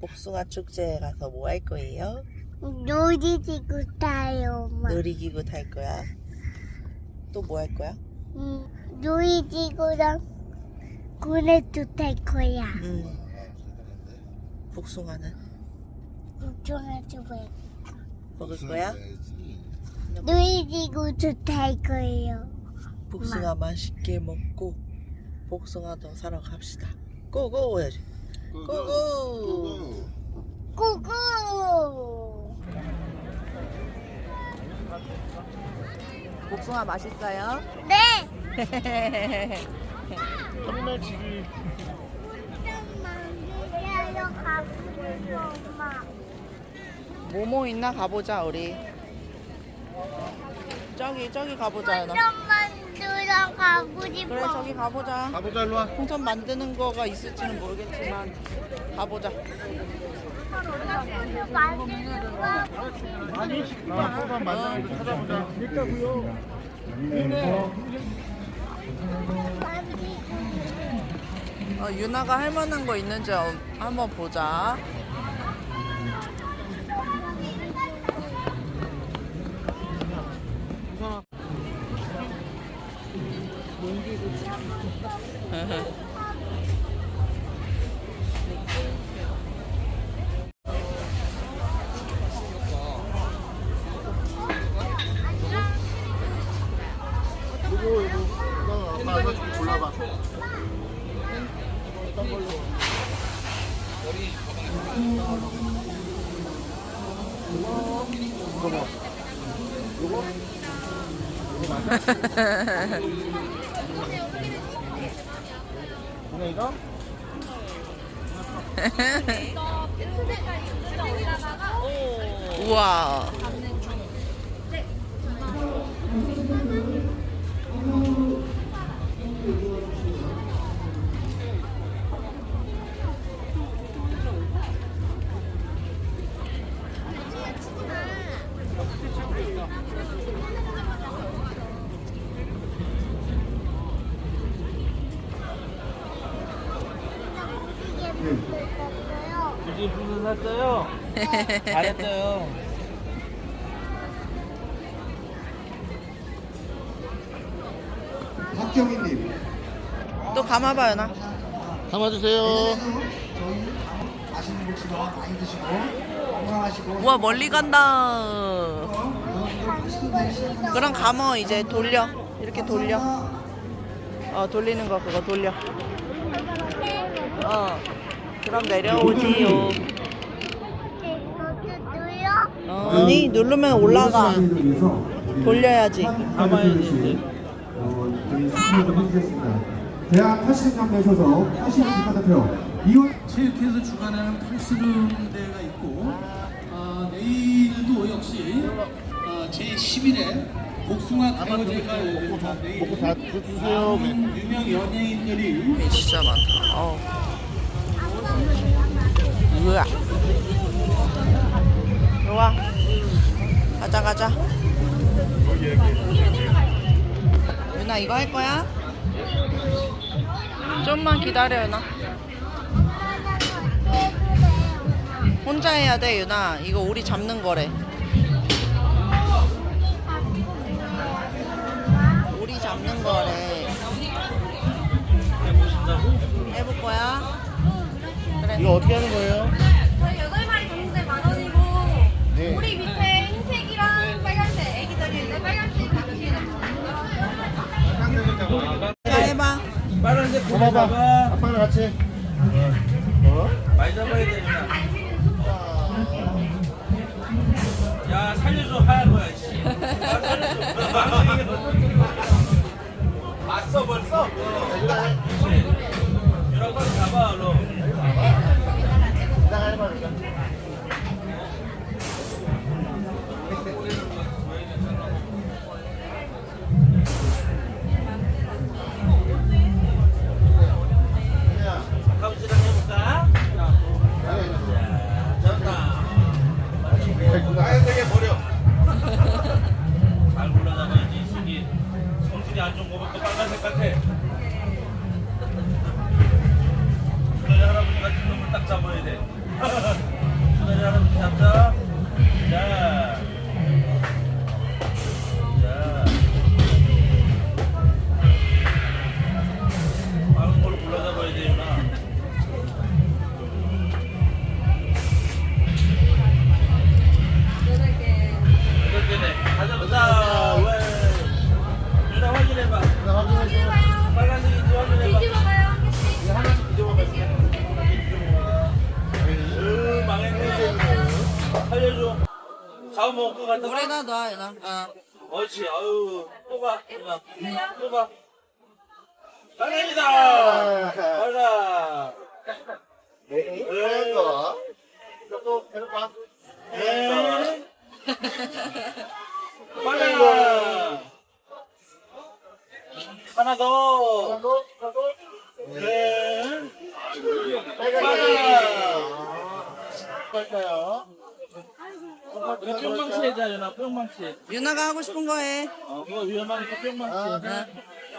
복숭아 축제에 가서 뭐 할 거예요? 놀이기구 타요, 엄마. 놀이기구 탈 거야. 또 뭐 할 거야? 응, 놀이기구랑 고래도 탈 거야. 음. 복숭아는 걱정하지 왜. 먹을 거야? 놀이기구도 탈 거예요. 복숭아 맛있게 먹고 복숭아도 사러 갑시다. 고고 해야지. 고고. 꾸꾸! 복숭아 맛있어요? 네! 지기 만들자러 가고 싶어, 엄마. 뭐뭐 있나 가보자 우리. 저기 저기 가보자 나. 좀 만들어 가고 싶어. 그래 저기 가보자. 가보자 일로 와 풍선 만드는 거가 있을지는 모르겠지만 가보자. 아니 찾아보자 어, 유나가 할 만한 거 있는지 어- 한번 보자. 하나 좀 골라봐 이거 뭐 이거 이거 맞아? 그냥 이거? 우와. 샀어요? 잘했어요. 박경희님 또 감아봐 유나. 담아주세요 맛있는 복숭아 많이 드시고 건강하시고 우와 멀리 간다. 그럼 감어 이제 돌려. 이렇게 돌려. 어 돌리는 거 그거 돌려. 어. 그럼 내려오지요. 어, 아니 누르면 올라가. 돌려야지. 담아야지. 대학 80년 내셔서 80년 국가대표 체육회에서 주관하는 팔씨름대회가 있고 아, 내일도 역시 아, 제11회 복숭아 가요제가 열립니다. 다 주세요 많은 유명 연예인들이 진짜 많다. 어. 으아. 좋아. 가자 가자. 유나 이거 할 거야? 좀만 기다려 유나. 혼자 해야 돼 유나. 이거 우리 잡는 거래. 우리 잡는 거래. 해볼 거야? 그래. 이거 어떻게 하는 거예요? 해봐. 빠른데 고기 봐봐 잡아. 아빠랑 같이 어? 많이 잡아야 되구나. 야, 살려줘. 하얀 거야, 씨. 아, 살려줘. 왔어, 벌써? 유라 빨리 잡아, 얼른. 일단 가보시 안 좋은 거부터 빨간색 같아. 수다리 할아버지 같은 놈을 딱 잡아야 돼. 수다리 할아버지 잡자. 자. 봐. 누나. 또 봐. 빨간이다. 빨간. 네. 하얀 거. 또 계속 봐. 에. 빨간. 하나 더. 하나 더. 하나 더. 네. 빨간 빨간. 빨까요? 뿅망치 해자잖아, 뿅망치. 유나가 하고 싶은 거 해. 어, 이거 위험하니까 뿅망치. 어.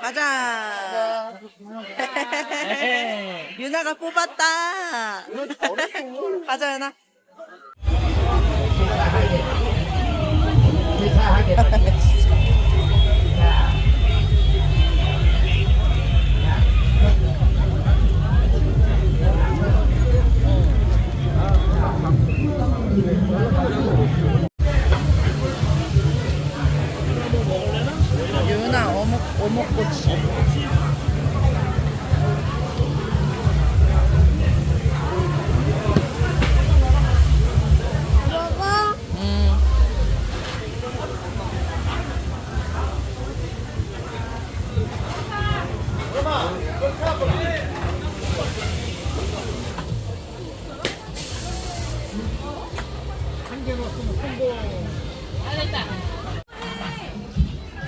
가자. 에헤이. 유나가 뽑았다. 가자, 유나. 유나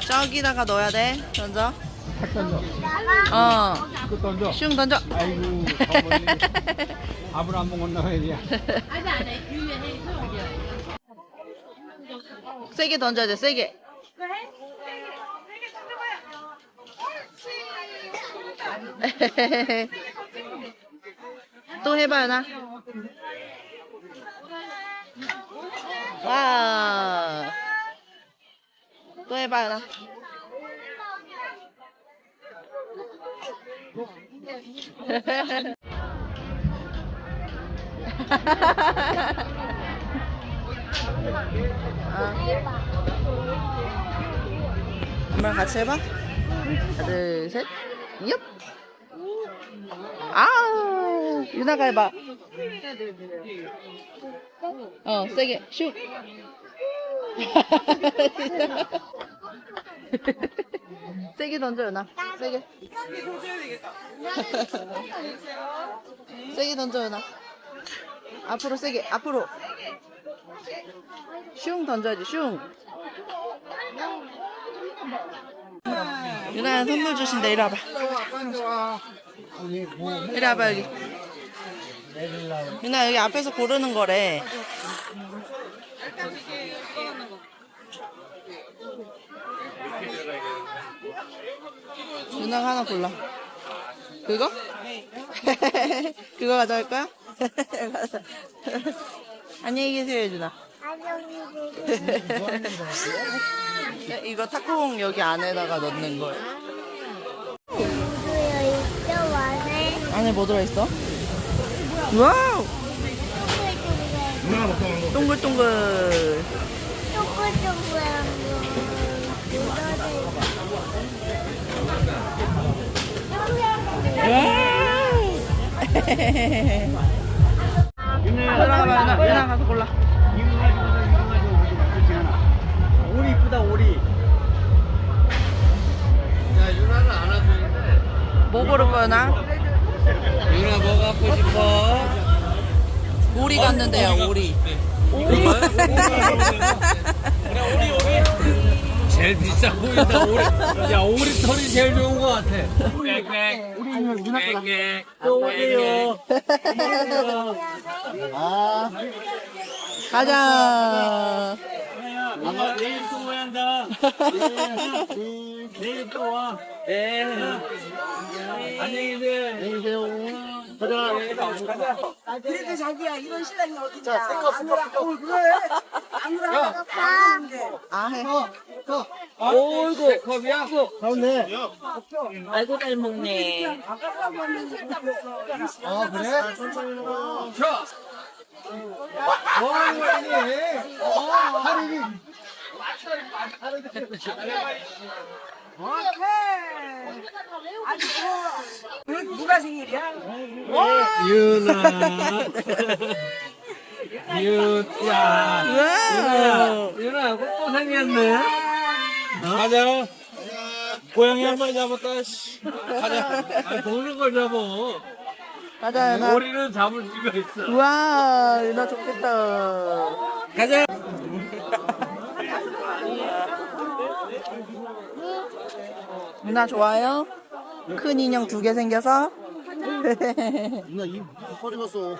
저기다가 넣어야 돼. 던져. 탁 던져. 어. 끝 던져. 슝 던져. 아이고. 밥을 안 먹었나 봐야지. 세게 던져야 돼. 세게. 또 해봐요 나. 와. 또 해봐요 나. 엄마랑 같이 해봐. 하나, 둘, 셋. 얍. 아우, 유나가 해봐. 어, 세게, 슉. 세게 던져, 유나. 세게. 세게 던져, 유나. 앞으로 세게, 앞으로. 슝 던져야지, 슝. 유나야 선물 주신다, 이리 와봐. 이리 와봐, 여기. 유나 여기 앞에서 고르는 거래. 유나가 하나 골라. 그거? 그거 가져갈 거야? 안녕히 계세요, 유나. 이거 탁구공 여기 안에다가 넣는 거예요. 안에 뭐 들어있어? 와우! 동글동글. 동글동글. 동글동글한 거. 유나, 유나, 유나 가서 골라. 오리 이쁘다 오리. 야, 유나는 안 하는데. 뭐 고를 거야, 나? 유나 뭐 갖고 싶어? 오리 갔는데요, 오리. 오리? 그래, 오리, 오리. 제일 비싸 보인다, 오리. 야, 오리 털이 제일 좋은 것 같아. 꽥꽥. 꽥꽥. 또 오리요. 아, 가자. 엄마 내일 또 모ян다. 내일 또 와. 네. 안녕히 계세요. 안녕히 계세요. 그래도 자기야. 이런 신랑이 어딨냐. 자, 생각 아무나 어 그래 아무나 아 해. 어이구. 컵이야? 가운데. 아이고 잘 먹네. 아, 그래? 자, 뭐 하는 거니? 어, 할인이. 누가 생일이야? 유나. 유, 야. 와우. 유나, 또 생겼네. 가자. 고양이 한 마리 잡았다, 씨. 가자. 아, 먹는 걸 잡어. 가자 유나. 오리는 잡을 수가 있어. 우와 유나 좋겠다. 가자. 유나 좋아요? 큰 인형 두 개 생겨서? 누나 입 커져갔어.